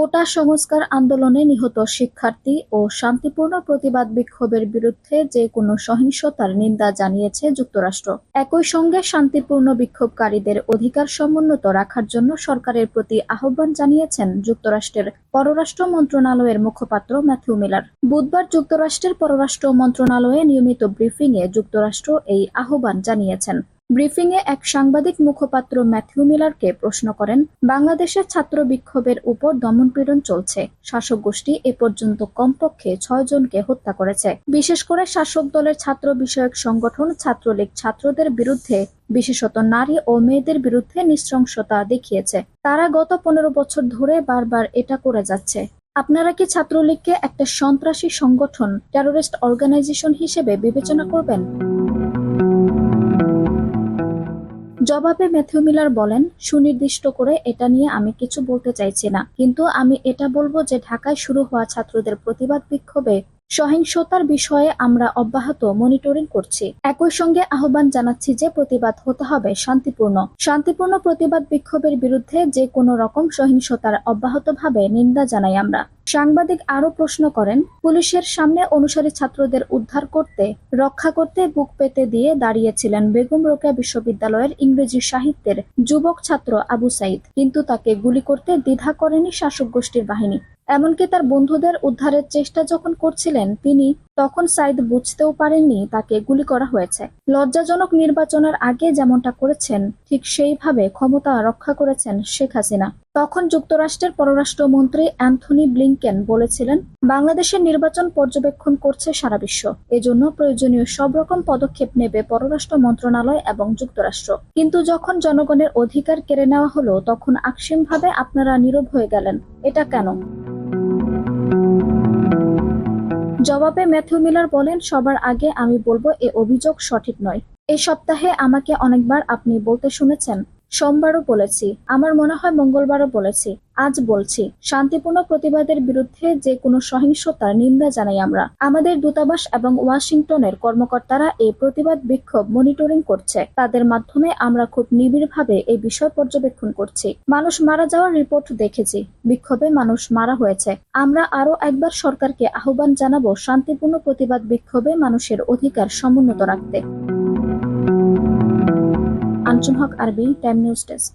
কোটা সংস্কার আন্দোলনে নিহত শিক্ষার্থী ও শান্তিপূর্ণ প্রতিবাদ বিক্ষোভের বিরুদ্ধে যে কোনো সহিংসতার নিন্দা জানিয়েছে যুক্তরাষ্ট্র। একই সঙ্গে শান্তিপূর্ণ বিক্ষোভকারীদের অধিকার সমুন্নত রাখার জন্য সরকারের প্রতি আহ্বান জানিয়েছেন যুক্তরাষ্ট্রের পররাষ্ট্র মন্ত্রণালয়ের মুখপাত্র ম্যাথিউ মিলার। বুধবার যুক্তরাষ্ট্রের পররাষ্ট্র মন্ত্রণালয়ে নিয়মিত ব্রিফিংয়ে যুক্তরাষ্ট্র এই আহ্বান জানিয়েছেন। ব্রিফিংয়ে এক সাংবাদিক মুখপাত্র ম্যাথিউ মিলারকে প্রশ্ন করেন, বাংলাদেশের ছাত্র বিক্ষোভের উপর দমনপীড়ন চলছে। শাসক গোষ্ঠী এ পর্যন্ত কমপক্ষে ছয় জনকে হত্যা করেছে। বিশেষ করে শাসক দলের ছাত্র বিষয়ক সংগঠন ছাত্রলীগ ছাত্রদের বিরুদ্ধে, বিশেষত নারী ও মেয়েদের বিরুদ্ধে নৃশংসতা দেখিয়েছে। তারা গত পনেরো বছর ধরে বারবার এটা করে যাচ্ছে। আপনারা কি ছাত্রলীগকে একটা সন্ত্রাসী সংগঠন টেরোরিস্ট অর্গানাইজেশন হিসেবে বিবেচনা করবেন? জবাবে ম্যাথিউ মিলার বলেন, সুনির্দিষ্ট করে এটা নিয়ে আমি কিছু বলতে চাইছি না। কিন্তু আমি এটা বলব যে ঢাকায় শুরু হওয়া ছাত্রদের প্রতিবাদ বিক্ষোভে সহিংসতার বিষয়ে আমরা অব্যাহত মনিটরিং করছি। একই সঙ্গে আহ্বান জানাচ্ছি যে প্রতিবাদ হতে হবে শান্তিপূর্ণ। শান্তিপূর্ণ প্রতিবাদ বিক্ষোভের বিরুদ্ধে যে কোনো রকম সহিংসতার অব্যাহতভাবে নিন্দা জানাই আমরা। সাংবাদিক আরও প্রশ্ন করেন, পুলিশের সামনে অনুসারী ছাত্রদের উদ্ধার করতে, রক্ষা করতে বুক পেতে দিয়ে দাঁড়িয়েছিলেন বেগম রোকেয়া বিশ্ববিদ্যালয়ের ইংরেজি সাহিত্যের যুবক ছাত্র আবু সাইদ। কিন্তু তাকে গুলি করতে দ্বিধা করেনি শাসক গোষ্ঠীর বাহিনী। এমনকি তার বন্ধুদের উদ্ধারের চেষ্টা যখন করছিলেন তিনি, তখন সাইদ বুঝতেও পারেননি তাকে গুলি করা হয়েছে। লজ্জাজনক নির্বাচনের আগে যেমনটা করেছেন, ঠিক সেইভাবে ক্ষমতা রক্ষা করেছেন শেখ হাসিনা। তখন যুক্তরাষ্ট্রের পররাষ্ট্রমন্ত্রী অ্যান্থনি ব্লিংকেন বলেছিলেন, বাংলাদেশের নির্বাচন পর্যবেক্ষণ করছে সারা বিশ্ব। এজন্য প্রয়োজনীয় সব রকম পদক্ষেপ নেবে পররাষ্ট্র মন্ত্রণালয় এবং যুক্তরাষ্ট্র। কিন্তু যখন জনগণের অধিকার কেড়ে নেওয়া হলো, তখন আকস্মিকভাবে আপনারা নীরব হয়ে গেলেন। এটা কেন? জবাবে ম্যাথিউ মিলার বলেন, সবার আগে আমি বলব, এ অভিযোগ সঠিক নয়। এ সপ্তাহে আমাকে অনেকবার আপনি বলতে শুনেছেন। সোমবারও বলেছি, আমার মনে হয় মঙ্গলবারও বলেছি, আজ বলছি, শান্তিপূর্ণ প্রতিবাদের বিরুদ্ধে যে কোনো সহিংসতার নিন্দা জানাই আমরা। আমাদের দূতাবাস এবং ওয়াশিংটনের কর্মকর্তারা এই প্রতিবাদ বিক্ষোভ মনিটরিং করছে। তাদের মাধ্যমে আমরা খুব নিবিড়ভাবে এই বিষয় পর্যবেক্ষণ করছি। মানুষ মারা যাওয়ার রিপোর্ট দেখেছি। বিক্ষোভে মানুষ মারা হয়েছে। আমরা আরও একবার সরকারকে আহ্বান জানাব শান্তিপূর্ণ প্রতিবাদ বিক্ষোভে মানুষের অধিকার সমুন্নত রাখতে। আঞ্চন হক আরবি টাইম নিউজ ডেস্ক।